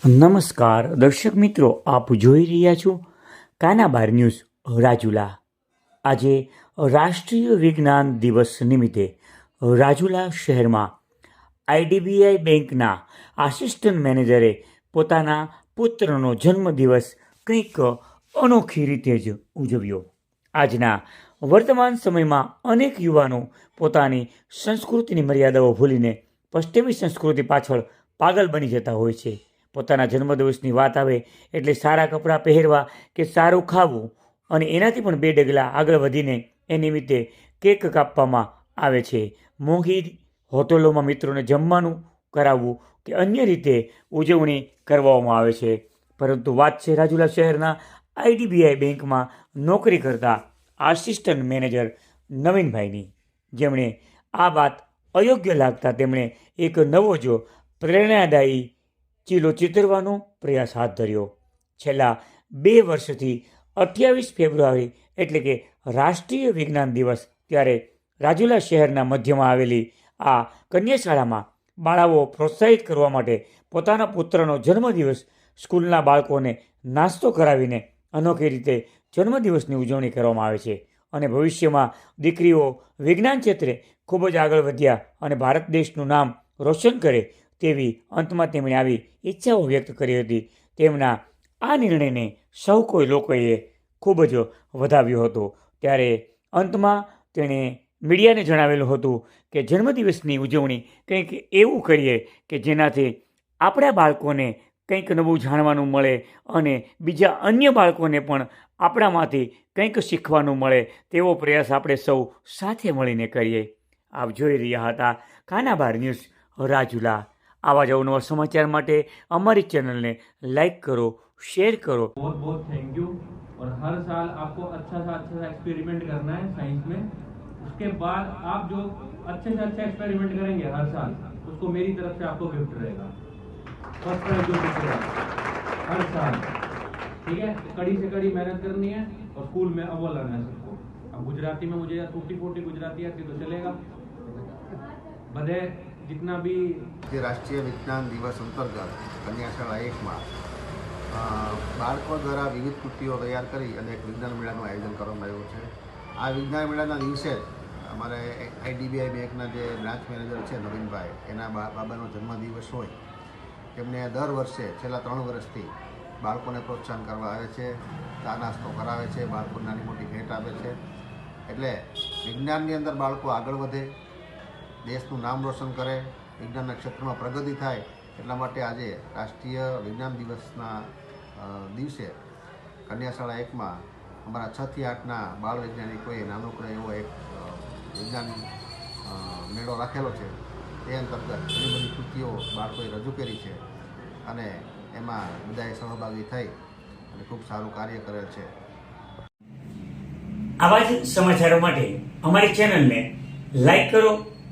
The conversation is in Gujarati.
નમસ્કાર, દર્શક મિત્રો, આપ જોઈ રહ્યા છો કાનાબાર ન્યૂઝ રાજુલા. આજે રાષ્ટ્રીય વિજ્ઞાન દિવસ નિમિત્તે રાજુલા શહેરમાં આઈડીબીઆઈ બેંકના આસિસ્ટન્ટ મેનેજરે પોતાના પુત્રનો જન્મદિવસ કંઈક અનોખી રીતે જ ઉજવ્યો. આજના વર્તમાન સમયમાં અનેક યુવાનો પોતાની સંસ્કૃતિની મર્યાદાઓ ભૂલીને પશ્ચિમી સંસ્કૃતિ પાછળ પાગલ બની જતા હોય છે. પોતાના જન્મદિવસની વાત આવે એટલે સારા કપડાં પહેરવા કે સારું ખાવું અને એનાથી પણ બે ડગલા આગળ વધીને એ નિમિત્તે કેક કાપવામાં આવે છે. મોંઘી હોટલોમાં મિત્રોને જમવાનું કરાવવું કે અન્ય રીતે ઉજવણી કરવામાં આવે છે. પરંતુ વાત છે રાજુલા શહેરના આઈડીબીઆઈ બેંકમાં નોકરી કરતા આસિસ્ટન્ટ મેનેજર નવીનભાઈની. જેમણે આ વાત અયોગ્ય લાગતા તેમણે એક નવો જો પ્રેરણાદાયી ચીલો ચિતરવાનો પ્રયાસ હાથ ધર્યો. છેલ્લા બે વર્ષથી અઠ્યાવીસ ફેબ્રુઆરી એટલે કે રાષ્ટ્રીય વિજ્ઞાન દિવસ ત્યારે રાજુલા શહેરના મધ્યમાં આવેલી આ કન્યાશાળામાં બાળાઓ પ્રોત્સાહિત કરવા માટે પોતાના પુત્રનો જન્મદિવસ સ્કૂલના બાળકોને નાસ્તો કરાવીને અનોખી રીતે જન્મદિવસની ઉજવણી કરવામાં આવે છે અને ભવિષ્યમાં દીકરીઓ વિજ્ઞાન ક્ષેત્રે ખૂબ જ આગળ વધ્યા અને ભારત દેશનું નામ રોશન કરે તેવી અંતમાં તેમણે આવી ઈચ્છાઓ વ્યક્ત કરી હતી. તેમના આ નિર્ણયને સૌ કોઈ લોકોએ ખૂબ જ વધાવ્યો હતો. ત્યારે અંતમાં તેણે મીડિયાને જણાવેલું હતું કે જન્મદિવસની ઉજવણી કંઈક એવું કરીએ કે જેનાથી આપણા બાળકોને કંઈક નવું જાણવાનું મળે અને બીજા અન્ય બાળકોને પણ આપણામાંથી કંઈક શીખવાનું મળે તેવો પ્રયાસ આપણે સૌ સાથે મળીને કરીએ. આપ જોઈ રહ્યા હતા, કાનાબાર ન્યૂઝ રાજુલા. આવા જ અવનવા સમાચાર માટે અમારી ચેનલને લાઈક કરો શેર કરો बहुत बहुत थैंक यू और हर साल आपको अच्छा सा अच्छा सा एक्सपेरिमेंट करना है साइंस में उसके बाद आप जो अच्छे से अच्छा एक्सपेरिमेंट करेंगे हर साल उसको मेरी तरफ से आपको गिफ्ट रहेगा फर्स्ट प्राइज जो मिलेगा हर साल ठीक है तो कड़ी से कड़ी मेहनत करनी है और स्कूल में अव्वल आना है सबको अब गुजराती में मुझे टूटी फूटी गुजराती आती तो चलेगा बधे જીતના બી જે રાષ્ટ્રીય વિજ્ઞાન દિવસ અંતર્ગત કન્યાશાળા એકમાં બાળકો દ્વારા વિવિધ કૃતિઓ તૈયાર કરી અને એક વિજ્ઞાન મેળાનું આયોજન કરવામાં આવ્યું છે. આ વિજ્ઞાન મેળાના દિવસે જ અમારે આઈડીબીઆઈ બેંકના જે બ્રાન્ચ મેનેજર છે નવીનભાઈ, એના બાબાનો જન્મદિવસ હોય. તેમને દર વર્ષે છેલ્લા ત્રણ વર્ષથી બાળકોને પ્રોત્સાહન કરવા આવે છે, ચા નાસ્તો કરાવે છે બાળકો નાની મોટી ભેટ આપે છે. એટલે વિજ્ઞાનની અંદર બાળકો આગળ વધે દેશનું નામ રોશન કરે, વિજ્ઞાનના ક્ષેત્રમાં પ્રગતિ થાય, એટલા માટે આજે રાષ્ટ્રીય વિજ્ઞાન દિવસના દિવસે કન્યાશાળા એકમાં અમારા છ થી આઠના બાળ વૈજ્ઞાનિકોએ, નાનકડો એવો એક વિજ્ઞાન મેળો રાખેલો છે. એ અંતર્ગત ઘણી બધી કૃતિઓ બાળકોએ રજૂ કરી છે અને એમાં બધાએ સહભાગી થઈ અને ખૂબ સારું કાર્ય કરેલ છે. આવા જ સમાચારો માટે અમારી ચેનલને લાઈક કરો